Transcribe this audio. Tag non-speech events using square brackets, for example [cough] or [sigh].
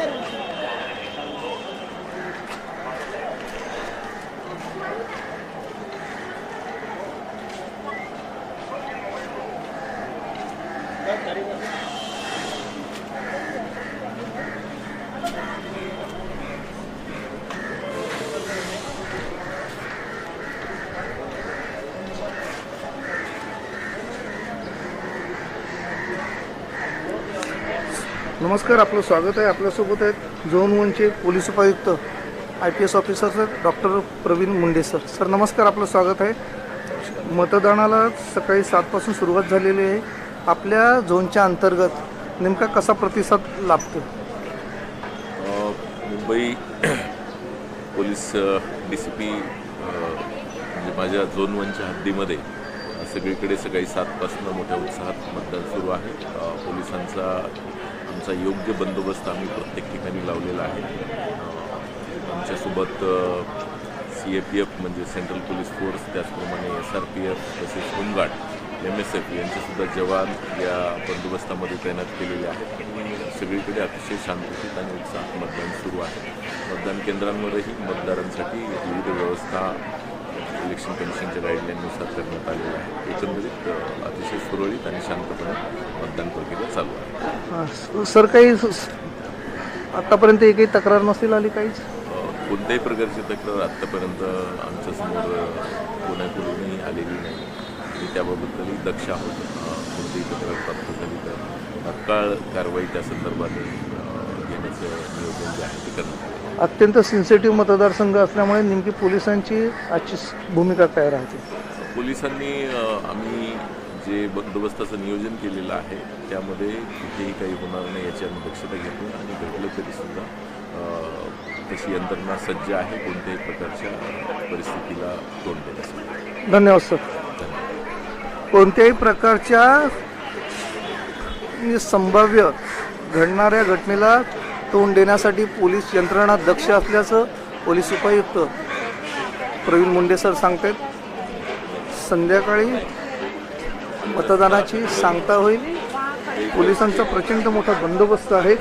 Gracias. नमस्कार आपलं स्वागत आहे आपल्यासोबत आहेत झोन वनचे पोलीस उपायुक्त I P S officer sir doctor Pravin Munde sir. Sir नमस्कार आपलं स्वागत आहे. मतदानाला सकाळी सातपासून सुरुवात झालेली आहे. आपल्या झोनच्या अंतर्गत नेमका कसा प्रतिसाद लाभतो Mumbai [clears throat] police D C P म्हणजे माझ्या झोन वनच्या हद्दीमध्ये सगळीकडे सकाळी सातपासून मोठ्या उत्साहात मतदान सुरू आहे. पोलिसांचा आमचा योग्य बंदोबस्त आम्ही प्रत्येक ठिकाणी लावलेला आहे. आमच्यासोबत सी ए पी एफ म्हणजे सेंट्रल पोलीस फोर्स त्याचप्रमाणे एस आर पी एफ तसेच home guard M S F यांचेसुद्धा जवान या बंदोबस्तामध्ये तैनात केलेले आहेत. सगळीकडे अतिशय शांततेत आणि उत्साहात मतदान सुरू आहे. मतदान केंद्रांवरही मतदारांसाठी विविध व्यवस्था इलेक्शन कमिशनच्या गाईडलाईननुसार करण्यात आलेल्या आहे. एकंदरीत अतिशय सुरळीत आणि शांतपणे मतदान प्रक्रिया चालू आहे. सर काही आत्तापर्यंत एकही तक्रार नसेल आली काहीच? कोणत्याही प्रकारची तक्रार आत्तापर्यंत आमच्यासमोर कोणाकडूनही आलेली नाही. आणि त्याबाबतही दक्ष आहोत. कोणतीही तक्रार प्राप्त झाली तर तात्काळ कारवाई त्या संदर्भात घेण्याचं नियोजन जे आहे ते करण्यात आलं आहे. अत्यंत सेन्सिटिव्ह मतदारसंघ असल्यामुळे नेमकी पोलिसांची आजची भूमिका काय राहते? पोलिसांनी आम्ही जे बंदोबस्ताचं नियोजन केलेलं आहे त्यामध्ये कुठेही काही होणार नाही याची आम्ही दक्षता घेतो आणि घडलं तरीसुद्धा तशी यंत्रणा सज्ज आहे कोणत्याही प्रकारच्या परिस्थितीला तोंड देण्यासाठी धन्यवाद सर. कोणत्याही प्रकारच्या संभाव्य घडणाऱ्या घटनेला तोंड देण्यासाठी पोलीस यंत्रणा दक्ष असल्याचं पोलीस उपायुक्त प्रवीण मुंडे सर सांगतात संध्याकाळी मतदानाची सांगता होईल. पोलिसांचा प्रचंड मोठा बंदोबस्त आहे.